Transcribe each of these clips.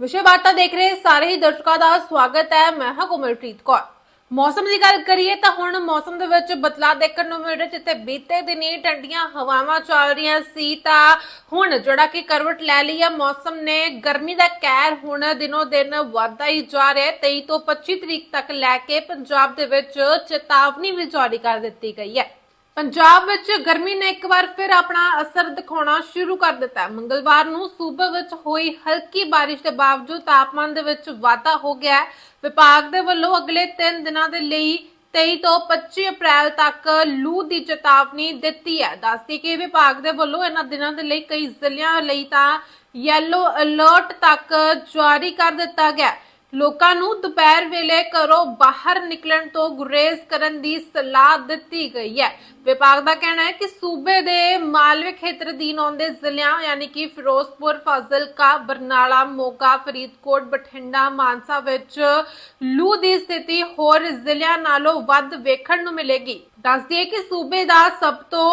ਵਿਸ਼ੇ ਵਾਰਤਾ ਦੇਖ ਰਹੇ ਸਾਰੇ ਹੀ ਦਰਸ਼ਕਾਂ ਦਾ ਸਵਾਗਤ ਹੈ। ਮੈਂ ਹਾਂ ਕੋਮਲਪ੍ਰੀਤ ਕੌਰ। ਮੌਸਮ ਦੀ ਗੱਲ ਕਰੀਏ ਤਾਂ ਹੁਣ ਮੌਸਮ ਦੇ ਵਿੱਚ ਬਦਲਾਅ ਦੇਖਣ ਨੂੰ ਮਿਲ ਰਿਹਾ, ਜਿੱਥੇ ਬੀਤੇ ਦਿਨੀ ਠੰਡੀਆਂ ਹਵਾਵਾਂ ਚੱਲ ਰਹੀਆਂ ਸੀ ਤਾਂ ਹੁਣ ਜਿਹੜਾ ਕਿ ਕਰਵਟ ਲੈ ਲਈ ਹੈ ਮੌਸਮ ਨੇ ਗਰਮੀ ਦਾ ਕਹਿਰ ਹੁਣ ਦਿਨੋ ਦਿਨ ਵਧਦਾ ਹੀ ਜਾ ਰਿਹਾ। ਹੈ 23 ਤੋਂ 25 ਤਰੀਕ ਤੱਕ ਲੈ ਕੇ ਪੰਜਾਬ ਦੇ ਵਿੱਚ ਚੇਤਾਵਨੀ ਵੀ ਜਾਰੀ ਕਰ ਦਿੱਤੀ ਗਈ ਹੈ। ਪੰਜਾਬ ਵਿੱਚ ਗਰਮੀ ਨੇ ਇੱਕ ਵਾਰ ਫਿਰ ਆਪਣਾ ਅਸਰ ਦਿਖਾਉਣਾ ਸ਼ੁਰੂ ਕਰ ਦਿੱਤਾ ਮੰਗਲਵਾਰ ਨੂੰ ਸੂਬੇ ਵਿੱਚ ਹੋਈ ਹਲਕੀ ਬਾਰਿਸ਼ ਦੇ ਬਾਵਜੂਦ ਤਾਪਮਾਨ ਦੇ ਵਿੱਚ ਵਾਧਾ ਹੋ ਗਿਆ ਹੈ। ਵਿਭਾਗ ਦੇ ਵੱਲੋਂ ਅਗਲੇ 3 ਦਿਨਾਂ ਦੇ ਲਈ 23 ਤੋਂ 25 ਅਪ੍ਰੈਲ ਤੱਕ ਲੂ ਦੀ ਚੇਤਾਵਨੀ ਦਿੱਤੀ ਹੈ। ਦੱਸਦੀ ਕਿ ਵਿਭਾਗ ਦੇ ਵੱਲੋਂ ਇਹਨਾਂ ਦਿਨਾਂ ਦੇ ਲਈ ਕਈ ਜ਼ਿਲ੍ਹਿਆਂ ਲਈ ਤਾਂ ਯੈਲੋ ਅਲਰਟ ਤੱਕ ਜਾਰੀ ਕਰ ਦਿੱਤਾ ਗਿਆ ਹੈ। ਲੋਕਾਂ ਨੂੰ ਦੁਪਹਿਰ ਵੇਲੇ ਘਰੋਂ ਬਾਹਰ ਨਿਕਲਣ ਤੋਂ ਗੁਰੇਜ਼ ਕਰਨ ਦੀ ਸਲਾਹ ਦਿੱਤੀ ਗਈ ਹੈ। ਵਿਭਾਗ ਦਾ ਕਹਿਣਾ ਹੈ ਕਿ ਸੂਬੇ ਦੇ ਮਾਲਵੇ ਖੇਤਰ ਅਧੀਨ ਆਉਂਦੇ ਜ਼ਿਲ੍ਹਿਆਂ ਯਾਨੀ ਕਿ ਫਿਰੋਜ਼ਪੁਰ, ਫਾਜ਼ਿਲਕਾ, ਬਰਨਾਲਾ, ਮੋਗਾ, ਫਰੀਦਕੋਟ, ਬਠਿੰਡਾ, ਮਾਨਸਾ ਵਿੱਚ ਲੂ ਦੀ ਸਥਿਤੀ ਹੋਰ ਜ਼ਿਲ੍ਹਿਆਂ ਨਾਲੋਂ ਵੱਧ ਵੇਖਣ ਨੂੰ ਮਿਲੇਗੀ। ਦੱਸਦੀ ਹੈ ਕਿ ਸੂਬੇ ਦਾ ਸਭ ਤੋਂ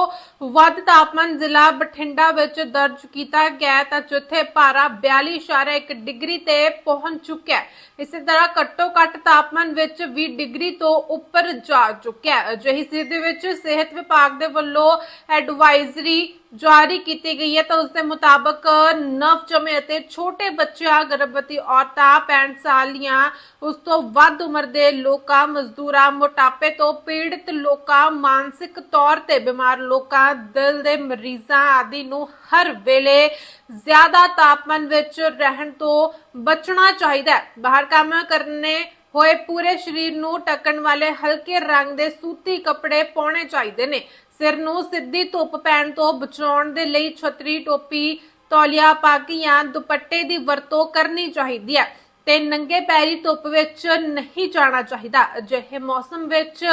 ਵੱਧ ਤਾਪਮਾਨ ਜ਼ਿਲ੍ਹਾ ਬਠਿੰਡਾ ਵਿੱਚ ਦਰਜ ਕੀਤਾ ਗਿਆ ਹੈ। ਤਾਂ ਜਿੱਥੇ ਪਾਰਾ 42.1 ਡਿਗਰੀ ਤੇ ਪਹੁੰਚ ਚੁੱਕਿਆ ਹੈ। ਇਸੇ ਤਰ੍ਹਾਂ ਘੱਟੋ ਘੱਟ ਤਾਪਮਾਨ ਵਿੱਚ 20 ਡਿਗਰੀ ਤੋਂ ਉੱਪਰ ਜਾ ਚੁੱਕਿਆ ਹੈ। ਅਜਿਹੀ ਸਥਿਤੀ ਵਿੱਚ ਸਿਹਤ ਵਿਭਾਗ ਦੇ ਵੱਲੋਂ ਐਡਵਾਈਜ਼ਰੀ ਜਾਰੀ ਕੀਤੀ ਗਈ ਹੈ ਤਾਂ ਉਸ ਦੇ ਮੁਤਾਬਕ ਨਵ ਅਤੇ ਛੋਟੇ ਬੱਚਿਆਂ ਗਰਭਵਤੀ ਔਰਤਾਂ 65 ਸਾਲੀਆਂ ਉਸ ਤੋਂ ਵੱਧ ਉਮਰ ਦੇ ਲੋਕਾਂ, ਮਜ਼ਦੂਰਾਂ, ਮੋਟਾਪੇ ਤੋਂ ਪੀੜਤ ਲੋਕਾਂ, ਮਾਨਸਿਕ ਤੌਰ ਤੇ ਬਿਮਾਰ ਲੋਕਾਂ, ਦਿਲ ਦੇ ਮਰੀਜ਼ਾਂ ਆਦਿ ਨੂੰ ਹਰ ਵੇਲੇ ਜ਼ਿਆਦਾ ਤਾਪਮਾਨ ਵਿੱਚ ਰਹਿਣ ਤੋਂ ਬਚਣਾ ਚਾਹੀਦਾ ਹੈ। ਬਾਹਰ ਕੰਮ ਕਰਨੇ ਹੋਏ ਪੂਰੇ ਸਰੀਰ ਨੂੰ ਢੱਕਣ ਵਾਲੇ ਹਲਕੇ ਰੰਗ ਦੇ ਸੂਤੀ ਕੱਪੜੇ ਪਾਉਣੇ ਚਾਹੀਦੇ ਨੇ। ਸਿਰ ਨੂੰ ਸਿੱਧੀ ਧੁੱਪ ਪੈਣ ਤੋਂ ਬਚਾਉਣ ਦੇ ਲਈ ਛਤਰੀ ਟੋਪੀ, ਤੌਲੀਆ ਪਾਕੀਆਂ, ਦੁਪੱਟੇ ਦੀ ਵਰਤੋਂ ਕਰਨੀ ਚਾਹੀਦੀ ਹੈ ਤੇ ਨੰਗੇ ਪੈਰੀ ਧੁੱਪ ਵਿੱਚ ਨਹੀਂ ਜਾਣਾ ਚਾਹੀਦਾ। ਅਜਿਹੇ ਮੌਸਮ ਵਿੱਚ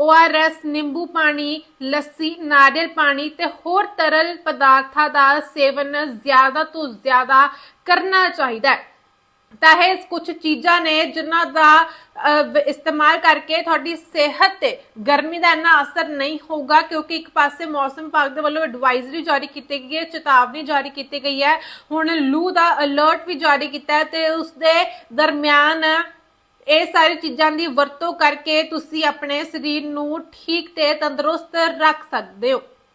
ORS ਨਿੰਬੂ ਪਾਣੀ, ਲੱਸੀ, ਨਾਰੀਅਲ ਪਾਣੀ ਤੇ ਹੋਰ ਤਰਲ ਪਦਾਰਥਾਂ ਦਾ ਸੇਵਨ ਜ਼ਿਆਦਾ ਤੋਂ ਜ਼ਿਆਦਾ ਕਰਨਾ ਚਾਹੀਦਾ ਹੈ। ਤਾਂ ਇਹ ਕੁਝ ਚੀਜ਼ਾਂ ਨੇ ਜਿਨ੍ਹਾਂ ਦਾ ਇਸਤੇਮਾਲ ਕਰਕੇ ਤੁਹਾਡੀ ਸਿਹਤ ਤੇ ਗਰਮੀ ਦਾ ਇੰਨਾ ਅਸਰ ਨਹੀਂ ਹੋਊਗਾ, ਕਿਉਂਕਿ ਇੱਕ ਪਾਸੇ ਮੌਸਮ ਵਿਭਾਗ ਦੇ ਵੱਲੋਂ ਐਡਵਾਈਜ਼ਰੀ ਜਾਰੀ ਕੀਤੀ ਗਈ ਹੈ, ਚੇਤਾਵਨੀ ਜਾਰੀ ਕੀਤੀ ਗਈ ਹੈ, ਹੁਣ ਲੂ ਦਾ ਅਲਰਟ ਵੀ ਜਾਰੀ ਕੀਤਾ ਹੈ ਤੇ ਉਸ ਦੇ ਦਰਮਿਆਨ ਇਹ ਸਾਰੀ ਚੀਜ਼ਾਂ ਦੀ ਵਰਤੋਂ ਕਰਕੇ ਤੁਸੀਂ ਆਪਣੇ ਸਰੀਰ ਨੂੰ ਠੀਕ ਤੇ ਤੰਦਰੁਸਤ ਰੱਖ ਸਕਦੇ ਹੋ।